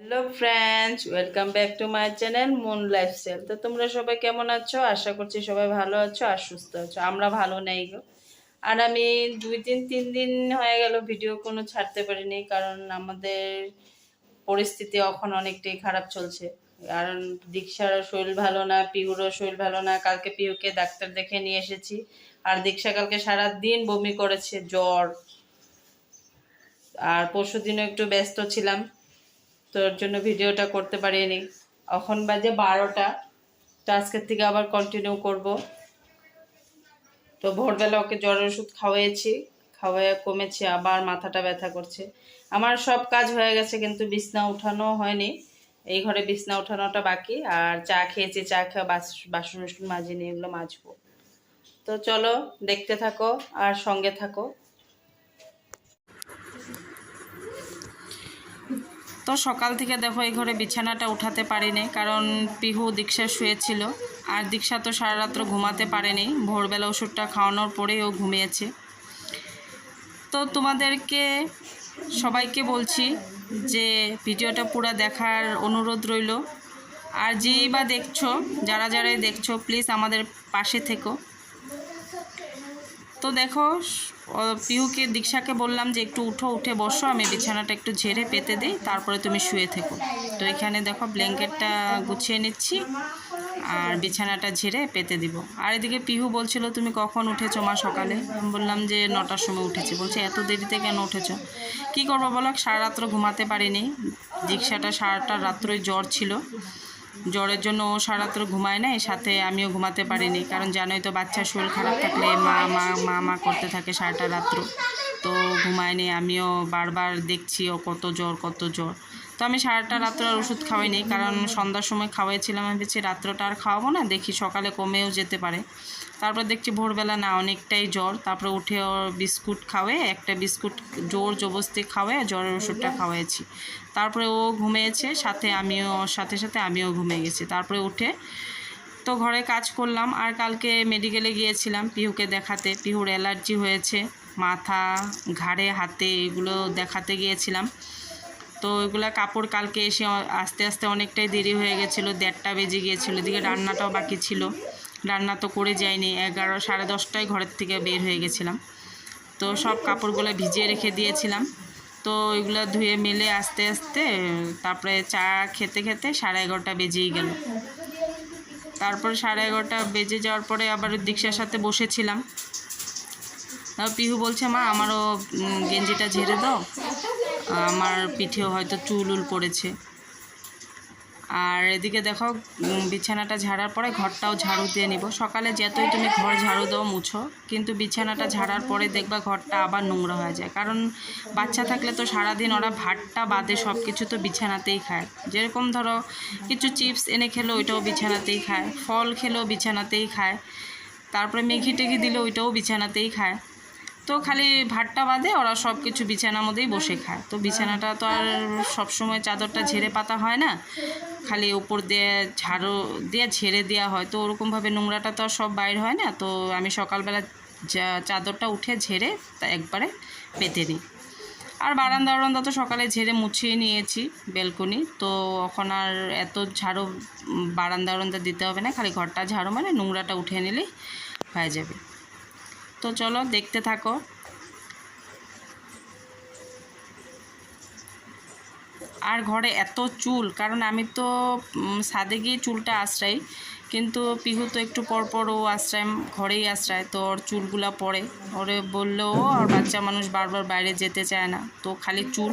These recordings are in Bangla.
Hello friends, welcome back to my channel Moon Lifestyle. তো তোমরা সবাই কেমন আছো? আশা করছি সবাই ভালো আছো আর সুস্থ আছো। আমরা ভালো নেই গো। আর আমি দুই দিন, তিন দিন হয়ে গেল ভিডিও কোনো ছাড়তে পারিনি, কারণ আমাদের পরিস্থিতি এখন অনেকটাই খারাপ চলছে। কারণ দীক্ষার শরীর ভালো না পিহুরও শরীর ভালো না, কালকে পিহুকে ডাক্তার দেখে নিয়ে এসেছি। আর দীক্ষা কালকে সারা দিন বমি করেছে, জ্বর। আর পরশু দিনও একটু ব্যস্ত ছিলাম। তোর জন্য ভিডিওটা করতে পারিনি। এখন বাজে বারোটা, তো আজকের থেকে আবার কন্টিনিউ করব। তো ভোরবেলা ওকে জ্বরের ওষুধ খাওয়াইছি, খাওয়াইয়া কমেছে, আবার মাথাটা ব্যথা করছে। আমার সব কাজ হয়ে গেছে, কিন্তু বিছনা উঠানো হয়নি। এই ঘরে বিছনা উঠানোটা বাকি, আর চা খেয়েছি, চা খেয়ে বাসন বাসন মাজিনি, এগুলো মাজবো। তো চলো, দেখতে থাকো, আর সঙ্গে থাকো। তো সকাল থেকে দেখো এই ঘরে বিছানাটা উঠাতে পারিনি, কারণ পিহু দীক্ষা শুয়েছিল। আর দীক্ষা তো সারা রাত্র ঘুমাতে পারেনি। ভোরবেলা ওষুধটা খাওয়ানোর পরেই ও ঘুমিয়েছে। তো তোমাদেরকে, সবাইকে বলছি যে ভিডিওটা পুরো দেখার অনুরোধ রইল। আর যেই বা দেখছ, যারা যারাই দেখছ প্লিজ আমাদের পাশে থেকো। তো দেখো ও পিহুকে দীক্ষাকে বললাম যে একটু উঠো, উঠে বসো, আমি বিছানাটা একটু ঝেড়ে পেতে দিই, তারপরে তুমি শুয়ে থেকো। তো এখানে দেখো ব্ল্যাঙ্কেটটা গুছিয়ে নিচ্ছি, আর বিছানাটা ঝেড়ে পেতে দিব। আর এদিকে পিহু বলছিল, তুমি কখন উঠেছো মা সকালে? আমি বললাম যে নটার সময় উঠেছি। বলছে, এত দেরিতে কেন উঠেছো? কী করব বলো, সারা রাত্র ঘুমাতে পারিনি। দীক্ষাটা সারাটা রাত্রই জ্বর ছিল। জ্বরের জন্য ও সারা রাত্র ঘুমায় নাই, সাথে আমিও ঘুমাতে পারিনি। কারণ জানোই তো বাচ্চার শরীর খারাপ থাকলে মা মা মা মা করতে থাকে সারাটা রাত্র। তো ঘুমায়নি, আমিও বারবার দেখছি ও কত জ্বর কত জ্বর। তো আমি সারাটা রাত্র আর ওষুধ খাওয়াইনি, কারণ সন্ধ্যার সময় খাওয়াইছিলাম, আমি ভেবেছি রাত্রটা আর খাওয়াবো না, দেখি সকালে কমেও যেতে পারে। তারপর দেখছি ভোরবেলা না অনেকটাই জ্বর। তারপরে উঠে ওর বিস্কুট খাওয়ে একটা বিস্কুট জোর জবস্তি খাওয়ে জ্বরের ওষুধটা খাওয়াইছি তারপরে ও ঘুমিয়েছে সাথে আমিও ওর সাথে সাথে আমিও ঘুমিয়ে গেছি। তারপরে উঠে তো ঘরে কাজ করলাম। আর কালকে মেডিকেলে গিয়েছিলাম পিহুকে দেখাতে। পিহুর অ্যালার্জি হয়েছে মাথা ঘাড়ে হাতে এগুলো দেখাতে গিয়েছিলাম। তো এগুলা কাপড় কালকে এসে আস্তে আস্তে অনেকটাই দেরি হয়ে গেছিল দেড়টা বেজে গিয়েছিল। এদিকে রান্নাটাও বাকি ছিল। রান্না তো করে যায়নি এগারো, সাড়ে দশটায় ঘরের থেকে বের হয়ে গেছিলাম। তো সব কাপড়গুলো ভিজিয়ে রেখে দিয়েছিলাম। তো ওইগুলো ধুয়ে মেলে আস্তে আস্তে, তারপরে চা খেতে খেতে সাড়ে এগারোটা বেজেই গেল। তারপরে সাড়ে এগারোটা বেজে যাওয়ার পরে আবার দীক্ষার সাথে বসেছিলাম। পিহু বলছে, মা, আমারও গেঞ্জিটা ঝেড়ে দাও। আমার পিঠেও হয়তো চুল উল পড়েছে। আর এদিকে দেখো বিছানাটা ঝাড়ার পরে ঘরটাও ঝাড়ু দিয়ে নিব। সকালে যতই তুমি ঘর ঝাড়ু দাও, মুছো। কিন্তু বিছানাটা ঝাড়ার পরে দেখবা ঘরটা আবার নোংরা হয়ে যায়। কারণ বাচ্চা থাকলে তো সারাদিন ওরা ভাতটা বাদে সব কিছু তো বিছানাতেই খায়। যেরকম ধরো, কিছু চিপস এনে খেলো, ওইটাও বিছানাতেই খায়। ফল খেলেও বিছানাতেই খায়। তারপরে মেঘি টেঘি দিলে, ওইটাও বিছানাতেই খায়। তো খালি ভাতটা বাদে ওরা সব কিছু বিছানার মধ্যেই বসে খায়। তো বিছানাটা তো আর সবসময় চাদরটা ঝেড়ে পাতা হয় না। খালি উপর দিয়ে ঝাড়ু দিয়ে ঝেড়ে দেওয়া হয়। তো ওরকমভাবে নোংরাটা তো আর সব বাইর হয় না। তো আমি সকালবেলা চাদরটা উঠে ঝেড়ে তা একবারে পেতে দিই। আর বারান্দা বারান্দা তো সকালে ঝেড়ে মুছিয়ে নিয়েছি বেলকনি। তো এখন আর এত ঝাড়ু বারান্দা বারান্দা দিতে হবে না। খালি ঘরটা ঝাড়ু মানে নোংরাটা উঠে নিলেই হয়ে যাবে। তো চলো দেখতে থাকো। আর ঘরে এত চুল, কারণ আমি তো ছাদে গিয়ে চুলটা আশ্রাই, কিন্তু পিহু তো একটু পর পর ও আশ্রয়, ঘরেই আশ্রয়, তো ওর চুলগুলা পড়ে। ওরে বললেও আর বাচ্চা মানুষ বারবার বাইরে যেতে চায় না, তো খালি চুল,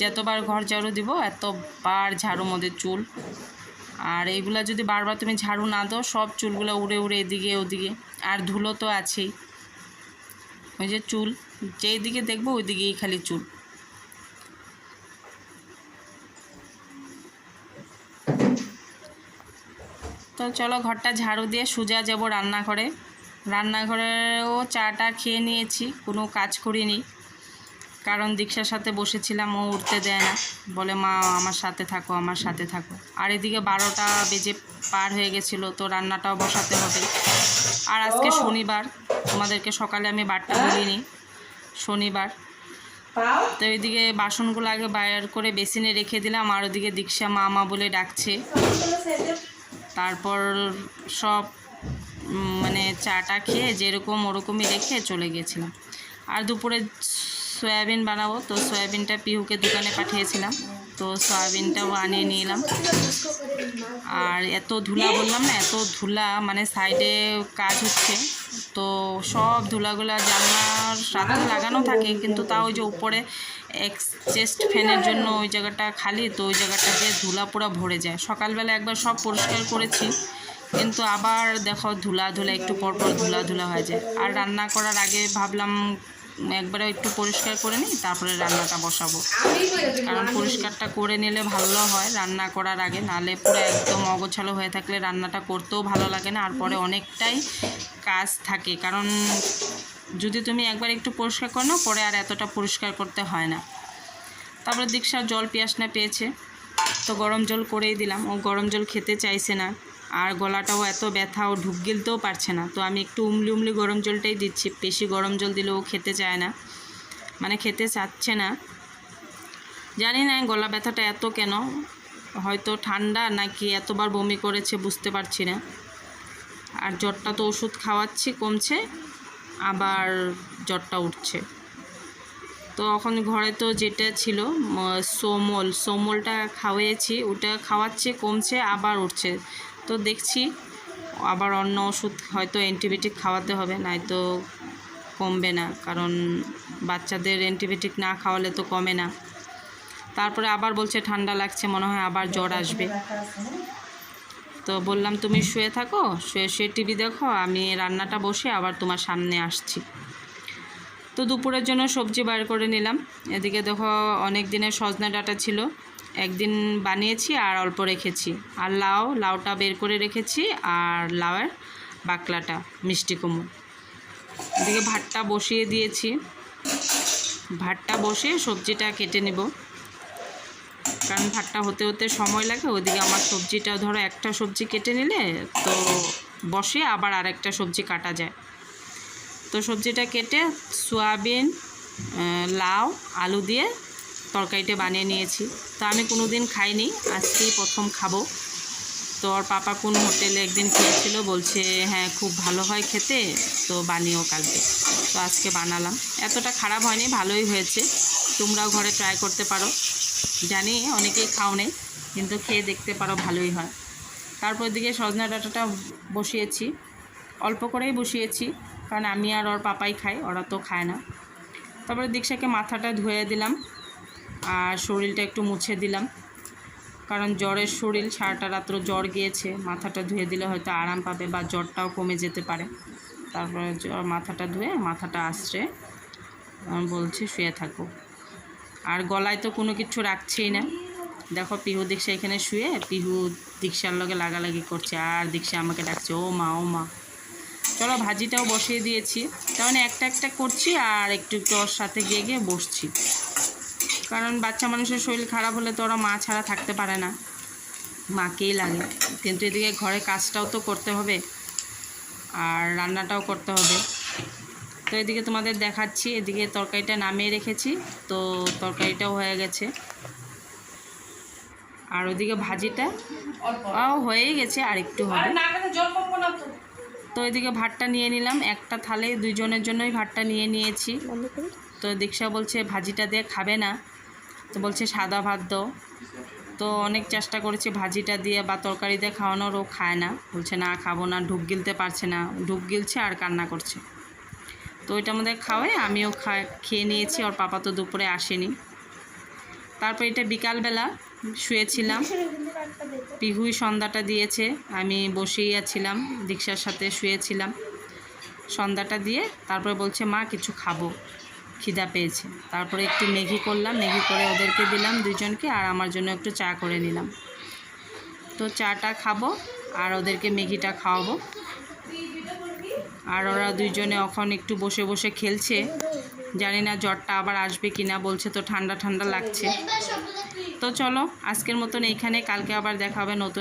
যতবার ঘর ঝাড়ু দিব, এতবার ঝাড়ু মধ্যে চুল। আর এইগুলা যদি বারবার তুমি ঝাড়ু না দাও, সব চুলগুলো উড়ে উড়ে এদিকে ওদিকে, আর ধুলো তো আছেই। ওই যে চুল, যেই দিকে দেখব ওই দিকেই খালি চুল। তো চলো ঘরটা ঝাড়ু দিয়ে সোজা যাব রান্নাঘরে। রান্নাঘরেও চাটা খেয়ে নিয়েছি, কোনো কাজ করিনি। কারণ দীক্ষার সাথে বসেছিলাম, ও উঠতে দেয় না। বলে, মা, আমার সাথে থাকো, আমার সাথে থাকো। আর এদিকে বারোটা বেজে পার হয়ে গেছিল, তো রান্নাটাও বসাতে হবে। আর আজকে শনিবার। তোমাদেরকে সকালে আমি বারটা বলিনি। শনিবার। তো এইদিকে বাসনগুলো আগে বাইর করে বেসিনে রেখে দিলাম আর ওদিকে দীক্ষা মামা বলে ডাকছে। তারপর সব মানে চাটা খেয়ে যেরকম ওরকমই রেখে চলে গিয়েছিলাম আর দুপুরে সয়াবিন বানাবো তো সয়াবিনটা পিহুকে দোকানে পাঠিয়েছিলাম। তো সয়াবিনটাও আনিয়ে নিলাম। আর এত ধুলা বললাম না, এত ধুলা মানে সাইডে কাজ হচ্ছে। তো সব ধুলাগুলা জানলার সাথে লাগানো থাকে, কিন্তু তাও ওই যে উপরে চেস্ট ফ্যানের জন্য ওই জায়গাটা খালি, তো ওই জায়গাটা দিয়ে ধুলা পুরো ভরে যায়। সকালবেলা একবার সব পরিষ্কার করেছি, কিন্তু আবার দেখো ধুলা ধুলা একটু পর পর ধুলা ধুলা হয়ে যায়। আর রান্না করার আগে ভাবলাম একবারে একটু পরিষ্কার করে নিই, তারপরে রান্নাটা বসাবো। কারণ পরিষ্কারটা করে নিলে ভালো হয়, রান্না করার আগে। নালে পুরো একদম অগোছালো হয়ে থাকলে রান্নাটা করতেও ভালো লাগে না, আর পরে অনেকটাই কাজ থাকে। কারণ যদি তুমি একবার একটু পরিষ্কার করো না পরে আর এতটা পরিষ্কার করতে হয় না। তারপরে দীক্ষা জল পিয়াস না পেয়েছে, তো গরম জল করেই দিলাম। ও গরম জল খেতে চাইছে না। আর গলাটাও এত ব্যথা, ও ঢুক গিলতেও পারছে না। তো আমি একটু উমলি উমলি গরম জলটাই দিচ্ছি। বেশি গরম জল দিলে ও খেতে চায় না। মানে খেতে চাচ্ছে না। জানি না গলা ব্যথাটা এত কেন? হয়তো ঠান্ডা নাকি এতবার বমি করেছে বুঝতে পারছি না। আর জ্বরটা তো ওষুধ খাওয়াচ্ছি, কমছে, আবার জ্বরটা উঠছে। তো এখন ঘরে তো যেটা ছিল সোমল। সোমলটা খাওয়িয়েছি ওটা খাওয়াচ্ছে, কমছে, আবার উঠছে। তো দেখছি, আবার অন্য ওষুধ হয়তো অ্যান্টিবায়োটিক খাওয়াতে হবে নয়তো কমবে না, কারণ বাচ্চাদের অ্যান্টিবায়োটিক না খাওয়ালে তো কমে না। তারপরে আবার বলছে ঠান্ডা লাগছে, মনে হয় আবার জ্বর আসবে। তো বললাম, তুমি শুয়ে থাকো, শুয়ে শুয়ে টিভি দেখো, আমি রান্নাটা বসে আবার তোমার সামনে আসছি। তো দুপুরের জন্য সবজি বার করে নিলাম। এদিকে দেখো, অনেক দিনের সজনা ডাটা ছিল। একদিন বানিয়েছি আর অল্প রেখেছি। আর লাউ, লাউটা বের করে রেখেছি আর লাউয়ের বাকলাটা, মিষ্টি কুমড়ো। এদিকে ভাতটা বসিয়ে দিয়েছি। ভাতটা বসে সবজিটা কেটে নেব। কারণ ভাতটা হতে হতে সময় লাগে ওদিকে আমার সবজিটা ধরো একটা সবজি কেটে নিলে তো বসে আবার আরেকটা সবজি কাটা যায়। তো সবজিটা কেটে সয়াবিন লাউ, আলু দিয়ে তরকারিটা বানিয়ে নিয়েছি। তো আমি কোনো দিন খাইনি, আজকেই প্রথম খাব। তো ওর পাপা কোন হোটেলে একদিন খেয়েছিল, বলছে হ্যাঁ খুব ভালো হয় খেতে, তো বানিয়েও কালকে। তো আজকে বানালাম। এতটা খারাপ হয়নি, ভালোই হয়েছে। তোমরাও ঘরে ট্রাই করতে পারো। জানি অনেকেই খাও নেই, কিন্তু খেয়ে দেখতে পারো ভালোই হয়। তারপর দিকে সজনা ডাঁটাটা বসিয়েছি। অল্প করেই বসিয়েছি, কারণ আমি আর ওর পাপাই খাই, ওরা তো খায় না। তারপরে দীক্ষাকে মাথাটা ধুয়ে দিলাম। আর শরীরটা একটু মুছে দিলাম। কারণ জ্বরের শরীর সারাটা রাত্র জ্বর গিয়েছে, মাথাটা ধুয়ে দিলে হয়তো আরাম পাবে বা জ্বরটাও কমে যেতে পারে। তারপরে জ্বর- মাথাটা ধুয়ে মাথাটা আমি বলছি শুয়ে থাকো। আর গলায় তো কোনো কিছু রাখছেই না। দেখো পিহু দীক্ষা এখানে শুয়ে, পিহু দীক্ষার লগে লাগালাগি করছে, আর দীক্ষা আমাকে ডাকছে, ও মা ও মা। চলো ভাজিটাও বসিয়ে দিয়েছি। তার মানে একটা একটা করছি আর একটু একটু ওর সাথে গিয়ে গিয়ে বসছি। কারণ বাচ্চা মানুষের শরীর খারাপ হলে তো ওরা মা ছাড়া থাকতে পারে না। মাকেই লাগে। কিন্তু এদিকে ঘরে কাজটাও তো করতে হবে। আর রান্নাটাও করতে হবে। তো এদিকে তোমাদের দেখাচ্ছি। এদিকে তরকারিটা নামিয়ে রেখেছি। তো তরকারিটাও হয়ে গেছে। আর ওদিকে ভাজিটা ও হয়েই গেছে। আর একটু হবে। তো এদিকে ভাতটা নিয়ে নিলাম। একটা থালে দুইজনের জন্যই ভাতটা নিয়ে নিয়েছি। তো দীক্ষা বলছে ভাজিটা দিয়ে খাবে না। তো বলছে সাদা ভাত দাও। তো অনেক চেষ্টা করেছি ভাজিটা দিয়ে বা তরকারি দিয়ে খাওয়ানোর, ও খায় না। বলছে, না, খাব না। ঢুক গিলতে পারছে না। ঢুক গিলছে আর কান্না করছে। তো ওইটার আমাদের খাওয়াই আমিও খা খেয়ে নিয়েছি। ওর পাপা তো দুপুরে আসেনি। তারপর এটা বিকালবেলা শুয়েছিলাম। পিহুই সন্ধ্যাটা দিয়েছে। আমি বসেই আছিলাম, দীক্ষার সাথে শুয়েছিলাম। সন্ধ্যাটা দিয়ে তারপরে বলছে, মা, কিছু খাব। খিদা পেয়েছে। তারপরে একটু ম্যাগি করলাম, ম্যাগি করে ওদেরকে দিলাম দুজনকে আর আমার জন্য একটু চা করে নিলাম। তো চাটা খাব আর ওদেরকে ম্যাগিটা খাওয়াবো। আর ওরা দুইজনে এখন একটু বসে বসে খেলছে। জানি না জ্বরটা আবার আসবে কি না বলছে তো ঠান্ডা ঠান্ডা লাগছে। তো চলো, আজকের মতন এইখানে, কালকে আবার দেখা হবে নতুন